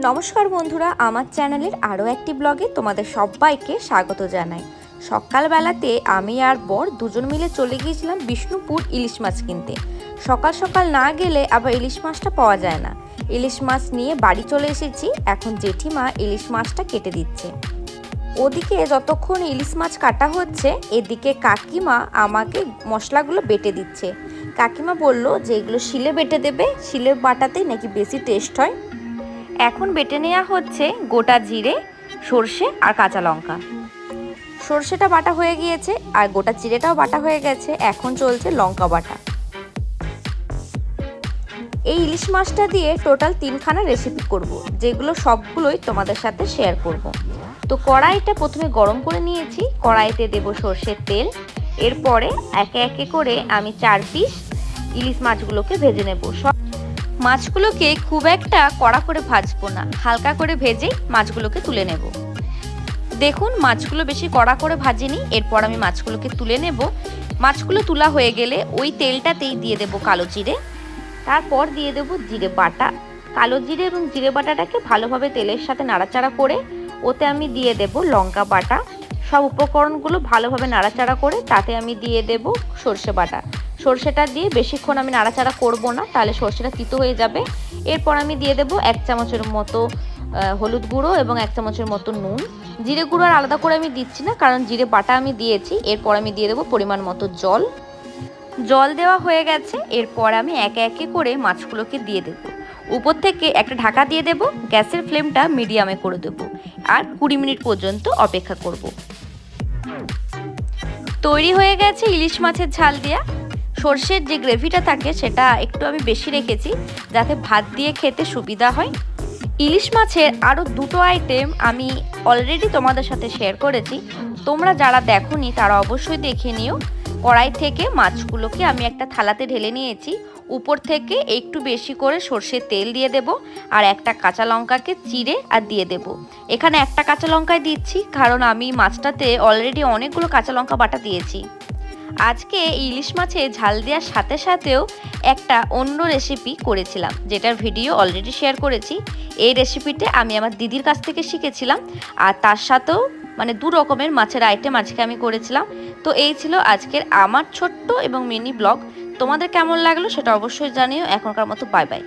নমস্কার বন্ধুরা, আমার চ্যানেলের আরও একটি ব্লগে তোমাদের সবাইকে স্বাগত জানাই। সকালবেলাতে আমি আর বর দুজন মিলে চলে গিয়েছিলাম বিষ্ণুপুর ইলিশ মাছ কিনতে। সকাল সকাল না গেলে আবার ইলিশ মাছটা পাওয়া যায় না। ইলিশ মাছ নিয়ে বাড়ি চলে এসেছি, এখন জেঠিমা ইলিশ মাছটা কেটে দিচ্ছে। ওদিকে যতক্ষণ ইলিশ মাছ কাটা হচ্ছে, এদিকে কাকিমা আমাকে মশলাগুলো বেটে দিচ্ছে। কাকিমা বলল যে এগুলো শিলে বেটে দেবে শিলে বাটাতেই নাকি বেশি টেস্ট হয়। এখন বেটে নেওয়া হচ্ছে গোটা জিরে, সর্ষে আর কাঁচা লঙ্কা। সর্ষেটা বাটা হয়ে গিয়েছে আর গোটা জিরেটাও বাটা হয়ে গেছে। এখন চলছে লঙ্কা বাটা। এই ইলিশ মাছটা দিয়ে টোটাল তিনখানা রেসিপি করব, যেগুলো সবগুলোই তোমাদের সাথে শেয়ার করব। তো কড়াইটা প্রথমে গরম করে নিয়েছি। কড়াইতে দেব সর্ষের তেল। এরপরে একে একে করে আমি চার পিস ইলিশ মাছগুলোকে ভেজে নেব। সব মাছগুলোকে খুব একটা কড়া করে ভাজবো না। হালকা করে ভেজেই মাছগুলোকে তুলে নেব। দেখুন, মাছগুলো বেশি কড়া করে ভাজিনি। এরপর আমি মাছগুলোকে তুলে নেব। মাছগুলো তোলা হয়ে গেলে ওই তেলটাতেই দিয়ে দেব কালো জিরে। তারপর দিয়ে দেব জিরে বাটা। কালো জিরে এবং জিরে বাটাটাকে ভালোভাবে তেলের সাথে নাড়াচাড়া করে ওতে আমি দিয়ে দেব লঙ্কা বাটা। সব উপকরণগুলো ভালোভাবে নাড়াচাড়া করে তাতে আমি দিয়ে দেব সর্ষে বাটা। সর্ষেটা দিয়ে বেশিক্ষণ আমি নাড়াচাড়া করব না, তাহলে সর্ষেটা তিতো হয়ে যাবে। এরপর আমি দিয়ে দেব এক চামচের মতো হলুদ গুঁড়ো এবং এক চামচের মতো নুন। জিরে গুঁড়ো আর আলাদা করে আমি দিচ্ছি না, কারণ জিরে বাটা আমি দিয়েছি। এরপর আমি দিয়ে দেবো পরিমাণ মতো জল। জল দেওয়া হয়ে গেছে, এরপর আমি একে একে করে মাছগুলোকে দিয়ে দেবো। উপর থেকে একটা ঢাকা দিয়ে দেব, গ্যাসের ফ্লেমটা মিডিয়ামে করে দেব, আর কুড়ি মিনিট পর্যন্ত অপেক্ষা করব। তৈরি হয়ে গেছে ইলিশ মাছের ঝাল দিয়া। সর্ষের যে গ্রেভিটা থাকে, সেটা একটু আমি বেশি রেখেছি, যাতে ভাত দিয়ে খেতে সুবিধা হয়। ইলিশ মাছের আরও দুটো আইটেম আমি অলরেডি তোমাদের সাথে শেয়ার করেছি। তোমরা যারা দেখোনি, তারা অবশ্যই দেখে নিও। কড়াই থেকে মাছগুলোকে আমি একটা থালাতে ঢেলে নিয়েছি। উপর থেকে একটু বেশি করে সর্ষের তেল দিয়ে দেব আর একটা কাঁচা লঙ্কাকে চিড়ে আর দিয়ে দেব। এখানে একটা কাঁচা লঙ্কায় দিচ্ছি, কারণ আমি মাছটাতে অলরেডি অনেকগুলো কাঁচা লঙ্কা বাটা দিয়েছি। আজকে ইলিশ মাছে ঝাল দেওয়ার সাথে সাথেও একটা অন্য রেসিপি করেছিলাম, যেটার ভিডিও অলরেডি শেয়ার করেছি। এই রেসিপিটা আমি আমার দিদির কাছ থেকে শিখেছিলাম, আর তার সাথেও মানে দু রকমের মাছের আইটেম আজকে আমি করেছিলাম। তো এই ছিল আজকের আমার ছোট্ট এবং মিনি ব্লগ তোমাদের কেমন লাগল সেটা অবশ্যই জানিও। এখনকার মতো বাই বাই